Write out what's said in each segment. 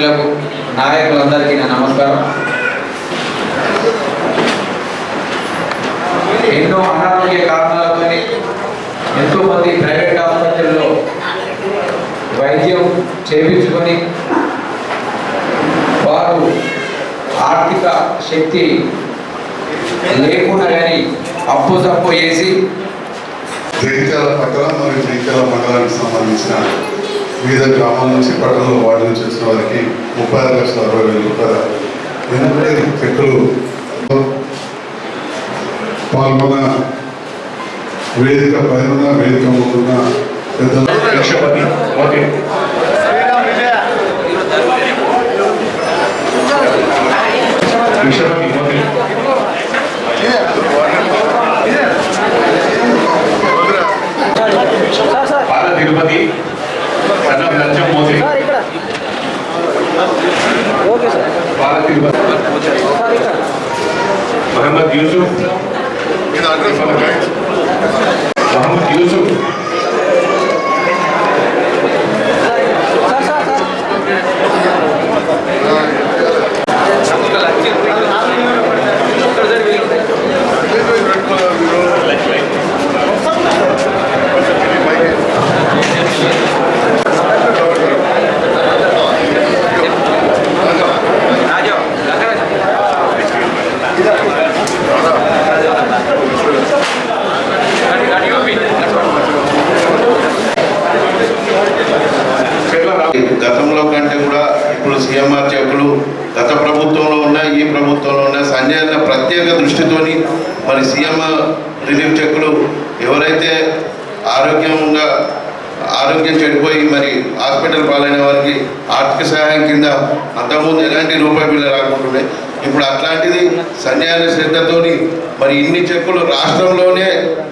ప్రతినిధులకు నాయకులందరికీ నా నమస్కారం. ఎన్నో అనారోగ్య కారణాలతో ఎంతో మంది ప్రైవేట్ ఆసుపత్రుల్లో వైద్యం చేయించుకొని వారు ఆర్థిక శక్తి లేకుండా కానీ అప్పు తప్పు చేసి జగిత్యాల పట్టణ మరియు జగిత్యాల మండలానికి సంబంధించిన వివిధ గ్రామాల నుంచి పట్టణంలో వార్డు నుంచి వచ్చిన వారికి ముప్పై ఆరు లక్షల అరవై వేల రూపాయల వెనుకటి చెక్కులు పాల్గొన్న వేదిక పైన వేదిక ముందున్న పెద్దలు ఓకే. मोहम्मद यूसुफ అట్లాంటిది సంజయాల శ్రద్ధతోని మరి ఇన్ని చెక్కులు రాష్ట్రంలోనే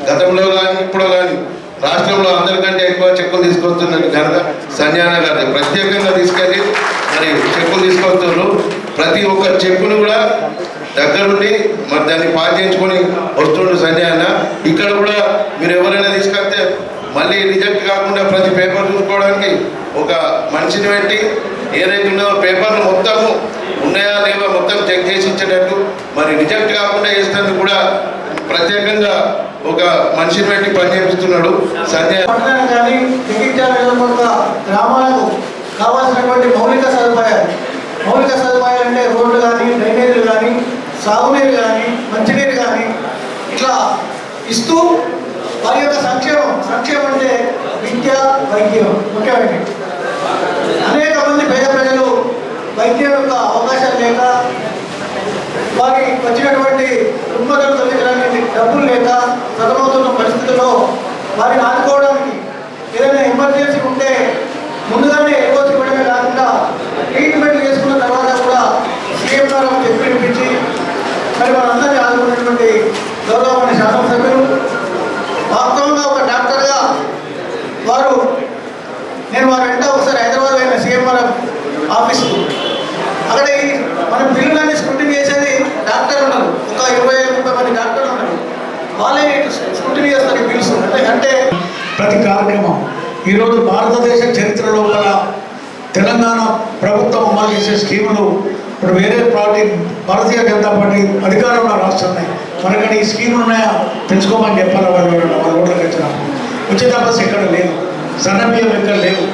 గతంలో కానీ ఇప్పుడు కానీ రాష్ట్రంలో అందరికంటే ఎక్కువ చెక్కులు తీసుకొస్తున్నారు కనుక సన్యాన గారి ప్రత్యేకంగా తీసుకెళ్ళి మరి చెక్కులు తీసుకొస్తున్నారు. ప్రతి ఒక్క చెక్కును కూడా దగ్గరుండి మరి దాన్ని పాటించుకొని వస్తుండ్రు సన్యాన. ఇక్కడ కూడా మీరు ఎవరైనా తీసుకొస్తే మళ్ళీ రిజెక్ట్ కాకుండా ప్రతి పేపర్ చూసుకోవడానికి ఒక మనిషిని పెట్టి ఏదైతే ఉన్నదో పేపర్లు మొత్తము ఉన్నాయా లేవా మొత్తం చెక్ చేసి ఇచ్చేటట్టు మరి రిజెక్ట్ కాకుండా చేసినట్టు కూడా ప్రత్యేకంగా ఒక మనిషిని పెట్టి పనిచేపిస్తున్నాడు సంజయ్. కానీ గ్రామాలకు కావాల్సినటువంటి మౌలిక సదుపాయాలు. మౌలిక సదుపాయాలు అంటే రోడ్లు కానీ డ్రైనేజీలు కానీ సాగునీరు కానీ మంచినీరు కానీ ఇట్లా ఇస్తూ వారి యొక్క సంక్షేమం. సంక్షేమం అంటే విద్య వైద్యం. ముఖ్యమైనవి అనేక పేద ప్రజలు వైద్యం యొక్క అవకాశాలు లేక వారికి వచ్చినటువంటి రుగ్మతలు తొలగించడానికి డబ్బులు లేక సతమవుతున్న పరిస్థితుల్లో వారిని ఆదుకోవడానికి ఏదైనా ఎమర్జెన్సీ ఉంటే ముందుగానే ఎగోసి ఇవ్వడమే కాకుండా ట్రీట్మెంట్ చేసుకున్న తర్వాత కూడా సీఎం గారు చెప్పి వినిపించి మరి మనందరినీ ఆదుకున్నటువంటి గౌరవమైన శాసనసభ్యులు వాస్తవంగా ఒక డాక్టర్గా వారు నేను వారి వెంట ఒకసారి హైదరాబాద్ అయిన సీఎంఆర్ ఆఫీసుకు అక్కడ ఈ మన బిల్లులన్నీ స్క్రూటినీ చేసేది డాక్టర్ ఉన్నారు ఒక ఇరవై ముప్పై మంది డాక్టర్లు ఉన్నారు వాళ్ళే స్క్రూటినీ చేస్తారు ఈ అంటే ప్రతి కార్యక్రమం ఈరోజు భారతదేశ చరిత్ర లోపల తెలంగాణ ప్రభుత్వం అమలు చేసే స్కీములు ఇప్పుడు వేరే పార్టీ భారతీయ జనతా పార్టీ అధికారంలో రాస్తున్నాయి. మనకని ఈ స్కీములు ఉన్నాయా? తెలుసుకోమని చెప్పాలి వాళ్ళు వాళ్ళ ఓట్లకు ఉచిత బస్సు ఎక్కడ లేదు. సన్నబియ్యం ఎక్కడ లేవు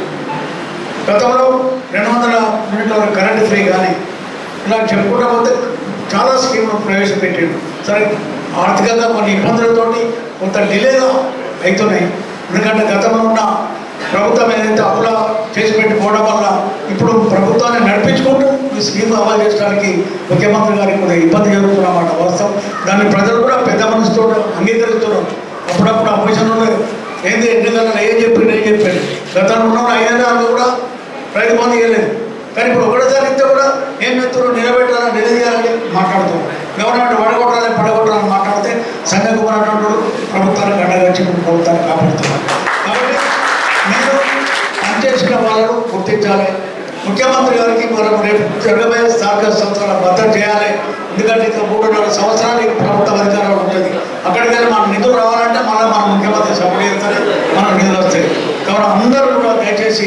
గతంలో రెండు వందల యూనిట్ల కరెంట్ ఫ్రీ కానీ ఇలా చెప్పుకుంటా పోతే చాలా స్కీములు ప్రవేశపెట్టాడు సరే ఆర్థికంగా కొన్ని ఇబ్బందులతోటి కొంత డిలేగా అవుతున్నాయి. ఎందుకంటే గతంలో ఉన్న ప్రభుత్వం ఏదైతే అప్పుల చేసి పెట్టిపోవడం వల్ల ఇప్పుడు ప్రభుత్వాన్ని నడిపించుకుంటూ ఈ స్కీమ్ అమలు చేయడానికి ముఖ్యమంత్రి గారికి కొంత ఇబ్బంది జరుగుతున్నమాట. వాస్తవం. దాన్ని ప్రజలు కూడా పెద్ద మనసుతో అంగీకరిస్తున్నారు. అప్పుడప్పుడు అపోజిషన్లో ఏంది ఎన్నికల్లో ఏం చెప్పిండు ఏం చెప్పారు గతంలో ఉన్న ఐదేళ్ళు కూడా రైతు బంధు ఇవ్వలేదు. కానీ ఇప్పుడు ఒకటేసారి ఇస్తే కూడా ఏం చెప్తారు నిలబెట్టాలని నిలదీయాలని మాట్లాడుతున్నారు. గవర్నమెంట్ పడగొట్టాలి పడగొట్టాలని పడగొట్టాలన్నమాట సంఘ కుమార్ అన్నట్టు ప్రభుత్వానికి గడ్డగచ్చి ప్రభుత్వాన్ని కాపాడుతున్నారు కాబట్టి మీరు పనిచేసిన వాళ్ళను గుర్తించాలి. ముఖ్యమంత్రి గారికి మనం రేపు జరగబోయే సహకార సంస్థల మద్దతు చేయాలి. ఎందుకంటే ఇంకా మూడున్నర సంవత్సరాలు ప్రభుత్వ అధికారాలు అధికారంలో ఉంటుంది అక్కడికి వెళ్ళి మన నిధులు రావాలంటే మళ్ళీ మన ముఖ్యమంత్రి సపోర్ట్ చేస్తారు మన నిధులు వస్తాయి. కాబట్టి అందరూ కూడా దయచేసి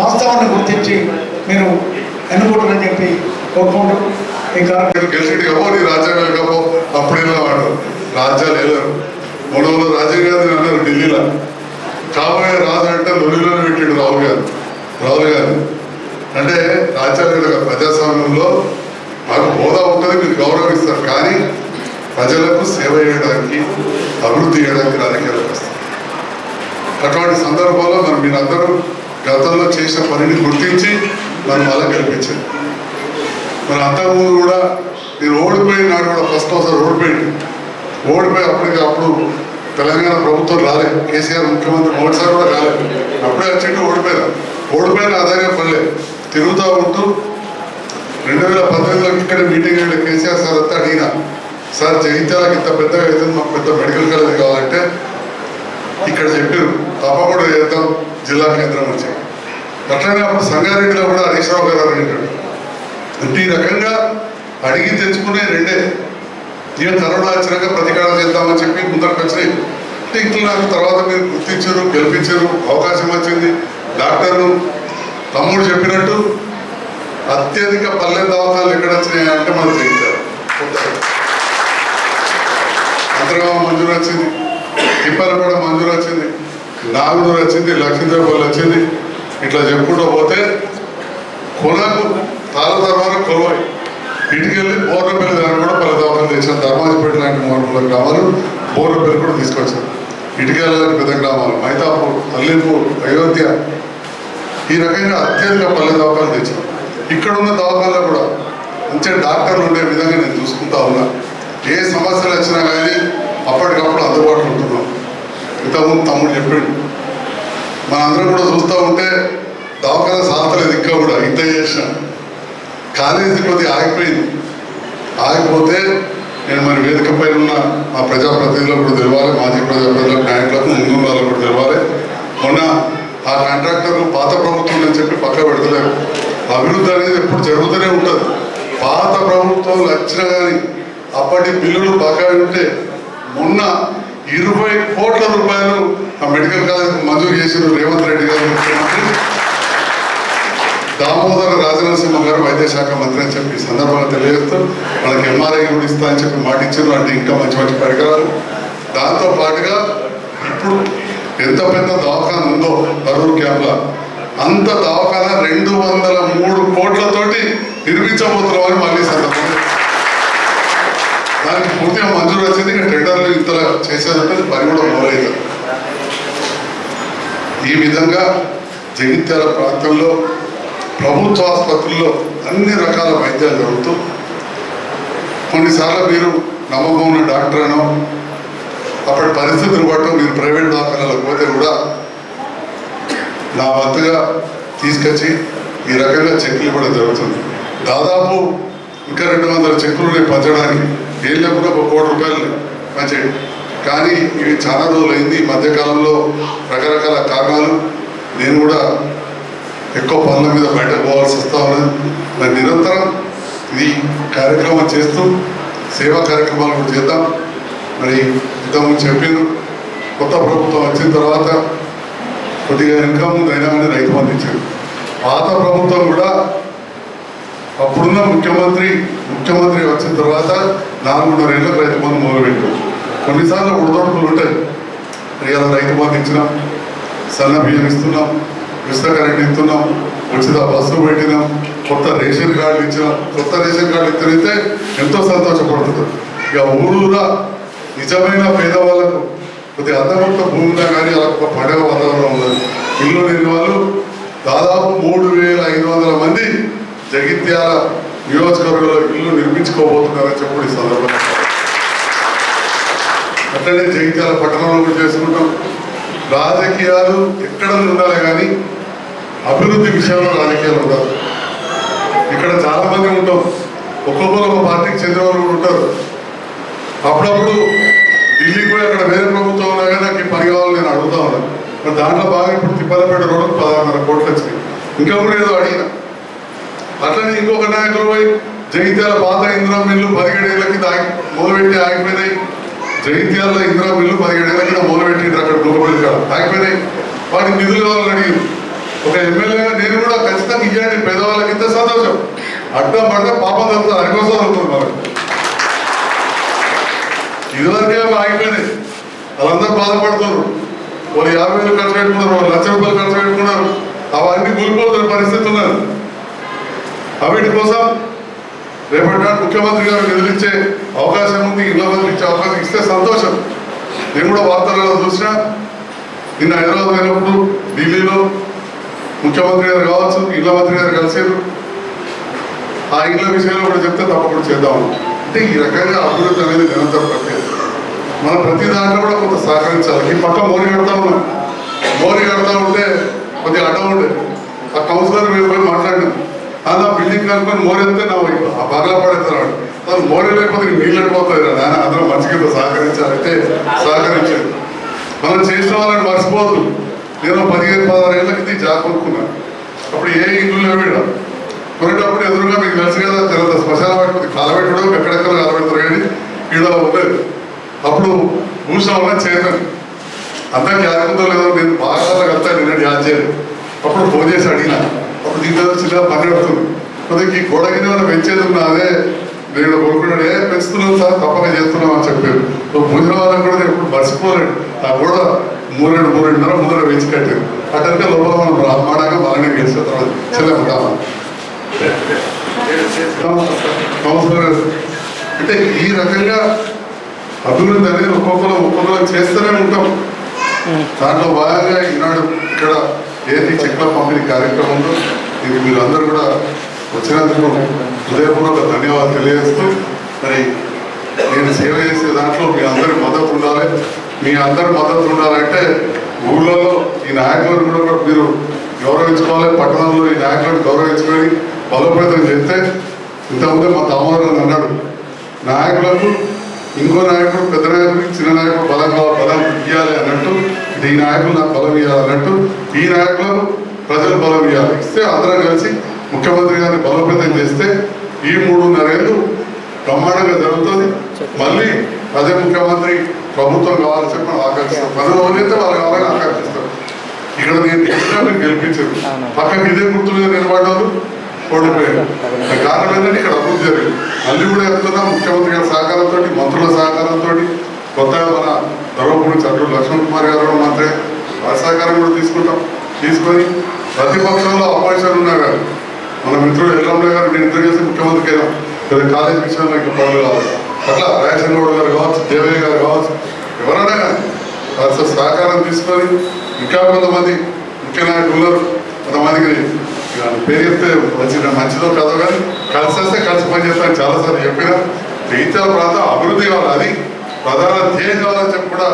వాస్తవాన్ని గుర్తించి మీరు ఎన్నుకుంటారని చెప్పి కోరుకుంటూ ఇంకా కార్యక్రమం గెలిచి ఎవరు? రాజ్యాంగం వెళ్ళకపో అప్పుడేలా వాడు? రాజ్యాలు వెళ్ళరు మూడు వందల రాజీవ్ గాంధీ అన్నారు ఢిల్లీలో. కాబోయే రాజు అంటే లొల్లిలోనే పెట్టాడు రాహుల్ గాంధీ రాహుల్ గాంధీ అంటే రాజ్యాంగ ప్రజాస్వామ్యంలో మాకు హోదా ఉంటుంది మీరు గౌరవిస్తారు. కానీ ప్రజలకు సేవ చేయడానికి అభివృద్ధి చేయడానికి రాజకీయాలకు వస్తారు అటువంటి సందర్భాల్లో మరి మీరందరూ గతంలో చేసిన పనిని గుర్తించి మనం అలా గెలిపించారు మరి అంతకుముందు కూడా నేను ఓడిపోయిన నాడు కూడా ఫస్ట్ ఒకసారి ఓడిపోయింది ఓడిపోయి అప్పటికి అప్పుడు తెలంగాణ ప్రభుత్వం రాలేదు కేసీఆర్ ముఖ్యమంత్రి ఒకసారి కూడా రాలేదు అప్పుడే వచ్చింటే ఓడిపోయినా ఓడిపోయిన ఆదాయం పడలే తిరుగుతూ ఉంటూ రెండు వేల పద్దెనిమిదిలో ఇక్కడ మీటింగ్ అయ్యే కేసీఆర్ సార్ అంతా అడిగినా సార్ జగిత్యాలకు ఇంత పెద్దగా అవుతుంది మాకు పెద్ద మెడికల్ కాలేజ్ కావాలంటే ఇక్కడ చెప్పారు. తప్పకుండా చేద్దాం జిల్లా కేంద్రం వచ్చి. అట్లనే అప్పుడు సంగారెడ్డిలో కూడా హరీష్ రావు గారు అడిగినాడు అంటే ఈ రకంగా అడిగి తెచ్చుకునే రెండే. ఇక కరోనా వచ్చినాక ప్రతీకారం చేద్దామని చెప్పి ముందరకు వచ్చినాయి. అంటే ఇట్లా నాకు తర్వాత మీరు గుర్తించారు గెలిపించారు అవకాశం వచ్చింది. డాక్టర్లు తమ్ముడు చెప్పినట్టు అత్యధిక పల్లె దవాఖాలు ఎక్కడ వచ్చినాయి అంటే మనం చేయించారు అంతర్గామ మంజూరు వచ్చింది తిప్పలపేట మంజూరు వచ్చింది నాగునూరు వచ్చింది లక్ష్మీదేవపల్లి వచ్చింది. ఇట్లా చెప్పుకుంటూ పోతే కొనకు తాళ తర్వాత కొలవాయి ఇటుకెళ్ళి పేరు దాన్ని కూడా పలు దవాఖాలు తెచ్చారు ధర్మాజిపేట లాంటి మూడు గ్రామాలు బోర్రపల్లి కూడా తీసుకొచ్చారు. ఇటుకెళ్ళ పెద్ద గ్రామాలు. మైతాపూర్ అల్లిపూర్ అయోధ్య. ఈ రకంగా అత్యధిక పల్లె దవాఖాలు తెచ్చాం ఇక్కడ ఉన్న దవాఖాల్లో కూడా మంచి డాక్టర్లు ఉండే విధంగా నేను చూసుకుంటా ఉన్నా. ఏ సమస్యలు వచ్చినా కానీ అప్పటికప్పుడు అందుబాటులో ఉంటున్నాం. ఇంతకుముందు తమ్ముడు చెప్పాడు. మనందరం కూడా చూస్తూ ఉంటే దవాఖాన సాధలేదు ఇంకా కూడా ఇంత చేసిన. కాలేజీ కొద్దిగా ఆగిపోయింది. ఆగిపోతే నేను మరి వేదిక పైన ఉన్న మా ప్రజాప్రతినిధులకు కూడా తెలవాలి మాజీ ప్రజాప్రతినిధులకు నాయకులకు ముందు వాళ్ళకు కూడా తెలవాలి. మొన్న ఆ కాంట్రాక్టర్ పాత ప్రభుత్వం అని చెప్పి పక్క పెడతలేరు. అభివృద్ధి అనేది ఎప్పుడు జరుగుతూనే ఉంటుంది. పాత ప్రభుత్వం వచ్చినా కానీ అప్పటి బిల్లులు బాగా ఉంటే మొన్న ఇరవై కోట్ల రూపాయలు ఆ మెడికల్ కాలేజ్ మంజూరు చేసిన రేవంత్ రెడ్డి గారు ముఖ్యమంత్రి. దామోదర రాజనరసింహ గారు వైద్య శాఖ మంత్రి అని చెప్పి ఈ సందర్భంగా తెలియజేస్తూ వాళ్ళకి ఎంఆర్ఐ కూడా ఇస్తా అని చెప్పి మాట ఇచ్చారు. అంటే ఇంకా మంచి మంచి పరికరాలు. దాంతో పాటుగా ఇప్పుడు ఎంత పెద్ద దవాఖాన ఉందో కరూరు క్యాంప్లో. అంత దవాఖాన రెండు వందల మూడు కోట్లతోటి నిర్మించబోతున్నామని మళ్ళీ సందర్భం సందర్భంగా దానికి పూర్తిగా మంజూరు వచ్చింది. ఇంకా టెండర్లు ఇంతలా చేసేదంటే పని కూడా మొదలైంది ఈ విధంగా జగిత్యాల ప్రాంతంలో ప్రభుత్వ ఆసుపత్రుల్లో అన్ని రకాల వైద్యాలు జరుగుతూ కొన్నిసార్లు మీరు నమ్మకం ఉన్న డాక్టర్ అనో అప్పటి పరిస్థితులు బట్టి మీరు ప్రైవేట్ దవాఖానాలకు పోతే కూడా నా వంతుగా తీసుకొచ్చి ఈ రకంగా చెక్లు ఇవ్వడం జరుగుతుంది. దాదాపు ఇంకా రెండు వందల చెక్కులు పంచడానికి ఏం లేకుండా ఒక కోటి రూపాయలు పంచేయండి కానీ ఇవి చాలా రోజులు అయింది ఈ మధ్యకాలంలో రకరకాల కారణాలు నేను కూడా ఎక్కువ పనుల మీద బయటకు పోవాల్సి వస్తూ ఉన్నది మరి నిరంతరం ఇది కార్యక్రమం చేస్తూ సేవా కార్యక్రమాలు కూడా చేద్దాం. మరి ఇంతకుముందు చెప్పాను కొత్త ప్రభుత్వం వచ్చిన తర్వాత కొద్దిగా ఇన్కమ్ ముందు అయినా కానీ రైతు బంధు ఇచ్చారు. పాత ప్రభుత్వం కూడా అప్పుడున్న ముఖ్యమంత్రి ముఖ్యమంత్రి వచ్చిన తర్వాత నాలుగున్నర ఏళ్ళకు రైతు బంధు మొదలుపెట్టారు. కొన్నిసార్లు ఉడదొడుకులు ఉంటాయి. ఇవాళ రైతు బంధు ఇచ్చినాం సన్న బియ్యం ఇస్తున్నాం ఉచిత కరెంట్ ఇస్తున్నాం ఉచిత బస్సు పెట్టినాం కొత్త రేషన్ కార్డులు ఇచ్చినాం. కొత్త రేషన్ కార్డు ఇచ్చినైతే ఎంతో సంతోషపడుతుంది. ఇక ఊరూరా నిజమైన పేదవాళ్ళకు కొద్దిగా అందమంత భూమి ఉన్నా కానీ అలా ఒక పండగ వాతావరణం ఉన్నది ఇల్లు లేని వాళ్ళు దాదాపు మూడు వేల ఐదు వందల మంది జగిత్యాల నియోజకవర్గంలో ఇల్లు నిర్మించుకోబోతున్నారని చెప్పి ఈ సందర్భంగా అట్లనే జగిత్యాల పట్టణంలో కూడా చేసుకుంటాం. రాజకీయాలు ఎక్కడ ఉండాలి కానీ అభివృద్ధి విషయంలో రాజకీయాలు ఉన్నారు ఇక్కడ చాలా మంది ఉంటాం ఒక్కొక్కరు ఒక పార్టీకి చెందిన వాళ్ళు కూడా ఉంటారు. అప్పుడప్పుడు ఢిల్లీకి పోయి అక్కడ వేరే ప్రభుత్వం ఉన్నా కానీ నాకు ఈ పని కావాలని నేను అడుగుతా ఉన్నాను మరి దాంట్లో బాగా ఇప్పుడు తిప్పలపేట రోడ్డు పదహారున్నర కోట్లు వచ్చినాయి. ఇంకా కూడా ఏదో అడిగిన. అట్లనే ఇంకొక నాయకులు పోయి జగిత్యాల పాత ఇంద్రా మిల్లు పదిహేడేళ్ళ కింద ఆగి మొదలుపెట్టి ఆగిపోయినాయి. జగిత్యాల ఇంద్రా మిల్లు పదిహేడేళ్ళ కింద మొదలుపెట్టిండ్రు అక్కడ గుర్రపల్లి కాడ ఆగిపోయినాయి. వాటికి నిధులు కావాలని అడిగింది ఒక ఎమ్మెల్యేగా నేను కూడా ఖచ్చితంగా ఇయ్యండి పేదవాళ్ళకి ఇంత సంతోషం. అడ్డం పడితే పాపం తగ్గుతుంది అనుకోసం అవుతుంది మనకు ఇదివరకే ఆగిపోయినాయి వాళ్ళందరూ బాధపడుతున్నారు. వాళ్ళు యాభై వేలు ఖర్చు పెట్టుకున్నారు వాళ్ళు లక్ష రూపాయలు ఖర్చు పెట్టుకున్నారు. అవన్నీ కూలిపోతున్న పరిస్థితి ఉన్నారు అవిటి కోసం రేపటి నాడు ముఖ్యమంత్రి గారు నిధులిచ్చే అవకాశం ఉంది ఇళ్ళ మంది ఇచ్చే అవకాశం ఇస్తే సంతోషం. నేను కూడా వార్తలలో చూసిన నిన్న హైదరాబాద్ అయినప్పుడు ఢిల్లీలో ముఖ్యమంత్రి గారు కావచ్చు ఇళ్ళ మంత్రి గారు కలిసారు. ఆ ఇళ్ళ విషయంలో కూడా చెప్తే తప్పకుండా చేద్దాం అంటే ఈ రకంగా అభివృద్ధి అనేది నిరంతర ప్రక్రియ. మనం ప్రతి దాంట్లో కూడా కొంత సహకరించాలి. ఈ పక్క మోరి కడతా ఉన్నాం. మోరి కడతా ఉంటే కొద్దిగా అడ్డం ఉండే. ఆ కౌన్సిలర్ మేము పోయి మాట్లాడినాం. అలా బిల్డింగ్ కనుక్కొని మోరెత్తే నా వైపు. ఆ బాగా పడేస్తున్నాడు తను మోరే లేకపోతే నీకు నీళ్ళు వెళ్ళిపోతుంది రా నాన్న. మంచి మంచిగా సహకరించాలంటే సహకరించారు. మనం చేసిన వాళ్ళని మర్చిపోదు నేను పదిహేను పదహారు ఏళ్ళ కింద జాబ్ కొనుక్కున్నాను అప్పుడు ఏ ఇల్లు లేవు కొనేటప్పుడు ఎదురుగా మీకు తెలుసు కదా తర్వాత శ్మశాన వాటికి కాలబెట్టడం ఎక్కడెక్కడ కాలబెడతారు కానీ ఈడ ఉండేది. అప్పుడు భూషణం వల్ల అంతా క్యారెక్టర్తో లేదో నేను బాగా అంతా నిన్న యాద్ చేయను అప్పుడు ఫోన్ చేసి అడిగిన. అప్పుడు దీంట్లో చిన్న పని పెడుతుంది. కొద్దిగా ఈ గోడగిన పెంచేది ఉన్నా అదే నేను కొనుక్కున్నాడు ఏ పెంచుతున్నాం సార్? తప్పక చేస్తున్నాం అని చెప్పారు. భూషణ వాళ్ళని కూడా నేను ఎప్పుడు మర్చిపోలేడు ఆ గోడ మూరెండు మూరెండున్నర ముందర పెంచి కట్టారు. అటంటే లోపల మనం బ్రాహ్మణంగా బాగానే గెలిచిన తర్వాత చెల్లెమ్మ కౌన్సిలర్ అంటే ఈ రకంగా అభివృద్ధి అనేది ఒక్కొక్కరు ఒక్కొక్కరు చేస్తూనే ఉంటాం. దాంట్లో భాగంగా ఈనాడు ఇక్కడ ఏది చెట్ల పంపిణీ కార్యక్రమం ఉందో ఇది మీరు అందరూ కూడా వచ్చినందుకు హృదయపూర్వక ధన్యవాదాలు తెలియజేస్తూ మరి నేను సేవ చేసే దాంట్లో మీ అందరి మద్దతు ఉండాలి. మీ అందరి మద్దతు ఉండాలంటే ఊళ్ళలో ఈ నాయకులను కూడా మీరు గౌరవించుకోవాలి పట్టణంలో ఈ నాయకులను గౌరవించుకొని బలోపేతం చేస్తే ఇంతకుముందే మా దామోదరం అన్నాడు నాయకులకు ఇంకో నాయకుడు పెద్ద నాయకుడికి చిన్న నాయకుడు బలం బలం ఇవ్వాలి అన్నట్టు ఇది ఈ నాయకులు నాకు బలం ఇవ్వాలి అన్నట్టు ఈ నాయకులు ప్రజలు బలం ఇవ్వాలి ఇస్తే అందరం కలిసి ముఖ్యమంత్రి గారిని బలోపేతం చేస్తే ఈ మూడున్నరేళ్ళు బ్రహ్మాండంగా జరుగుతుంది. మళ్ళీ అదే ముఖ్యమంత్రి ప్రభుత్వం కావాలని చెప్పి మనం ఆకాంక్షిస్తాం ప్రజలు ఎవరైతే వాళ్ళు కావాలని ఆకాంక్షిస్తారు ఇక్కడ నేను గెలిచినా గెలిపించారు పక్కకి ఇదే గుర్తు మీద నిలబడ్డారు ఓడిపోయారు. కారణం ఏంటంటే ఇక్కడ అభివృద్ధి జరిగింది. మళ్ళీ కూడా చెప్తున్నా ముఖ్యమంత్రి గారి సహకారంతో మంత్రుల సహకారంతో కొత్తగా మన ధర్మపురి చంద్రుడు లక్ష్మణ్ కుమార్ గారు మంత్రి. వారి సహకారం కూడా తీసుకుంటాం. తీసుకొని ప్రతిపక్షంలో అపోజిషన్ ఉన్నా గారు మన మిత్రుడు ఎల్లంలో గారు నేను ఇద్దరు చేసి ముఖ్యమంత్రికి లేదా కాలేజ్ విషయంలో ఇంకా పనులు కావాలి అట్లా రాయచంద్రగౌడ్ గారు కావచ్చు దేవయ్య గారు కావచ్చు ఎవరైనా కాస్త సహకారం తీసుకొని ఇంకా కొంతమంది ముఖ్య నాయకులు ఉన్నారు. కొంతమందికి పేరు చెప్తే మంచి మంచిదో కాదో కానీ కలిసి వస్తే కలిసి పని చేస్తాను చాలాసార్లు చెప్పిన జగిత్యాల ప్రాంతం అభివృద్ధి కావాలి అది ప్రధాన ధ్యేయం కావాలని చెప్పి కూడా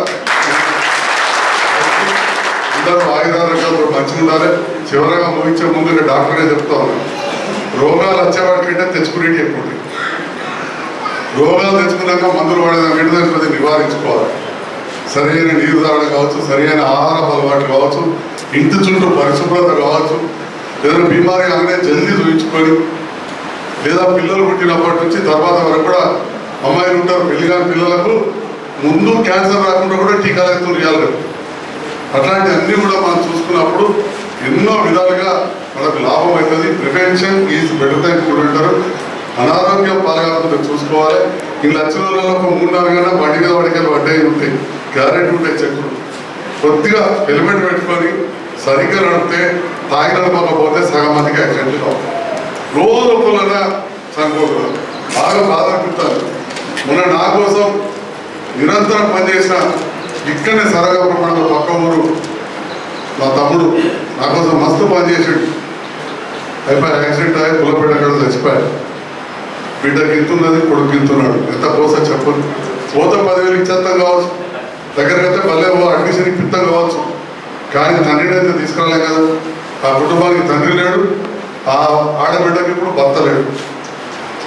అందరూ ఆయుధాలు మంచిగా ఉండాలి. చివరగా ముగించే ముందు ఇక్కడ డాక్టర్గా చెప్తా ఉన్నాను రోగాలు వచ్చేవాడికంటే తెచ్చుకునేటి ఎక్కువ రోగాలు తెచ్చుకున్నాక మందులు వాడేదానికంటే దాన్ని నివారించుకోవాలి. సరైన నీరు తాగడం కావచ్చు సరైన ఆహార అలవాట్లు కావచ్చు ఇంటి చుట్టూ పరిశుభ్రత కావచ్చు ఏదైనా బీమారీ అనగానే జల్దీ చూపించుకొని లేదా పిల్లలు పుట్టినప్పటి నుంచి తర్వాత వరకు కూడా అమ్మాయిలు ఉంటారు పెళ్ళి కాని పిల్లలకు ముందు క్యాన్సర్ రాకుండా కూడా టీకాలు ఎత్తులు ఇవ్వాలి అట్లాంటి అన్నీ కూడా మనం చూసుకున్నప్పుడు ఎన్నో విధాలుగా మనకు లాభం అవుతుంది. ప్రివెన్షన్ ఈజ్ బెటర్ దైన్ కూడా అంటారు. అనారోగ్యం పాల్గొనకుండా చూసుకోవాలి ఈ లక్షల ఒక మూడు నాలుగు గంటల బండి మీద పడికెళ్ళి పడ్డాయి ఉంటాయి గ్యారెంటీ ఉంటాయి చెక్కులు కొద్దిగా హెల్మెట్ పెట్టుకొని సరిగ్గా నడిపితే తాగి నడపకపోతే సగం మందికి యాక్సిడెంట్లు కావు రోజు ఒకళ్ళైనా చనిపోతున్నారు బాగా బాధ అనిపిస్తారు మొన్న నా కోసం నిరంతరం పనిచేసిన ఇక్కడనే సరగా ప్రమాణంలో పక్క ఊరు మా తమ్ముడు నా కోసం మస్తు పనిచేసాడు అయిపోయి యాక్సిడెంట్ అయ్యి పుల్లపేట చచ్చిపోయాడు బిడ్డకి ఇంతున్నది కొడుకు ఇంతున్నాడు ఎంత కోసం చెప్పదు పోతే పదివేలు ఇచ్చేస్తాం కావచ్చు. దగ్గరికి అయితే మళ్ళీ అడ్మిషన్ ఇప్పిస్తాం కావచ్చు. కానీ తండ్రిని అయితే తీసుకురాలే కదా. ఆ కుటుంబానికి తండ్రి లేడు. ఆ ఆడబిడ్డకి ఇప్పుడు భర్త లేడు.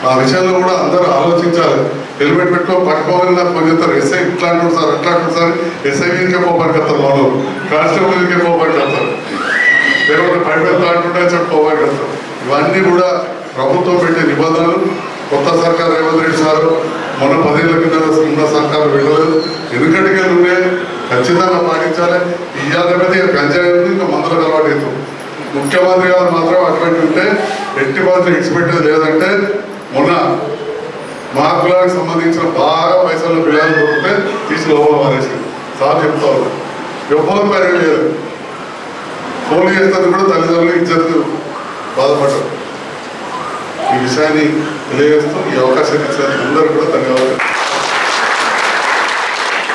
ఆ విషయంలో కూడా అందరూ ఆలోచించాలి. హెల్మెట్ పెట్టుకో పట్టుకోవాలి నాకు ఫోన్ చేస్తారు. ఎస్ఐ ఇట్లా అంటారు సార్ అట్లా అంటారు సార్. ఎస్ఐ మీదకే పోపానికి వస్తారు వాళ్ళు. కానిస్టేబుల్ మీదకే పోపానికి వస్తారు లేకపోతే పైపెళ్తా అంటుంటే చెప్పి పోపానికి ఇవన్నీ కూడా ప్రభుత్వం పెట్టే నిబంధనలు. కొత్త సర్కార్ రేవంత్ రెడ్డి సారు మొన్న పదేళ్ళ కింద ఉన్న సర్కారు వెళ్ళలేదు ఎందుకంటే ఉండే ఖచ్చితంగా పాటించాలి. ఇవాళ మీద ఇక ఇంకా మందులకు అలవాటు అవుతుంది ముఖ్యమంత్రి గారు మాత్రం అటువంటి ఉంటే ఎట్టి మాత్రం ఇచ్చిపెట్టేది లేదంటే మొన్న మా కులానికి సంబంధించిన బాగా పైసలు పిల్లలు దొరికితే తీసి లోపల మారేసింది సార్ చెప్తా ఉన్నా ఎవ్వరు పని లేదు ఫోన్ చేస్తుంది కూడా తల్లిదండ్రులు ఇద్దరు బాధపడ్డారు. ఈ విషయాన్ని తెలియజేస్తూ ఈ అవకాశాన్ని ఇచ్చినందుకు అందరూ కూడా ధన్యవాదాలు.